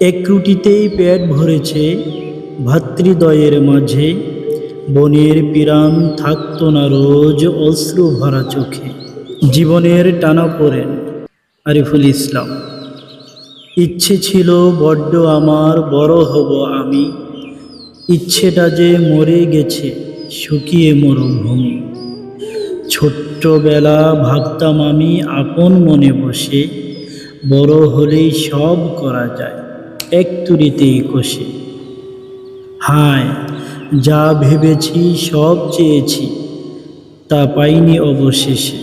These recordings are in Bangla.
এক রুটিতেই পেট ভরেছে ভাতৃদয়ের মাঝে। বনের পিরান থাকতো না রোজ অশ্রু ভরা চোখে। জীবনের টানা পড়েন আরিফুল ইসলাম। ইচ্ছে ছিল বড্ড আমার, বড় হব আমি। ইচ্ছেটা যে মরে গেছে, শুকিয়ে মরুভূমি ছোট্টবেলা ভাবতাম আমি আপন মনে বসে। বড় হলেই সব করা যায়, এক তুরিতেই কষে। হায়, যা ভেবেছি সব চেয়েছি, তা পাইনি অবশেষে।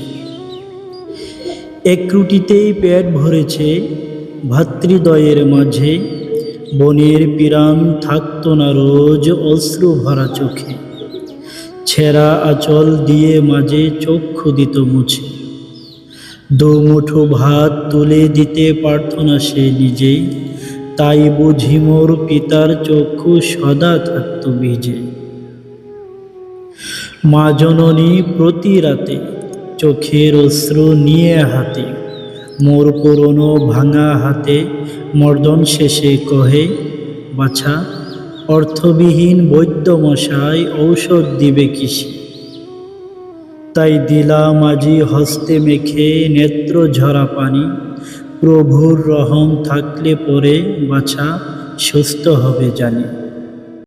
এক রুটিতেই পেট ভরেছে ভাতৃদয়ের মাঝে বনের পিরান থাকতো না রোজ অশ্রু ভরা চোখে। ছেঁড়া আঁচল দিয়ে মাঝে চক্ষু দিত মুছে। দোমুঠো ভাত তুলে দিতে পারত না সে নিজেই। তাই বুঝি মোর পিতার চক্ষু সদা থাকত ভিজে মা জননী প্রতি রাতে চোখের অশ্রু নিয়ে হাতে মোর পুরনো ভাঙা হাতে মর্দন শেষে কহে, বাছা, অর্থবিহীন বৈদ্য মশাই ঔষধ দিবে কিসে? তাই দিলাম আজি হস্তে মেখে নেত্র ঝরা পানি। প্রভুর রহম থাকলে পরে বাছা, সুস্থ হবে জানি।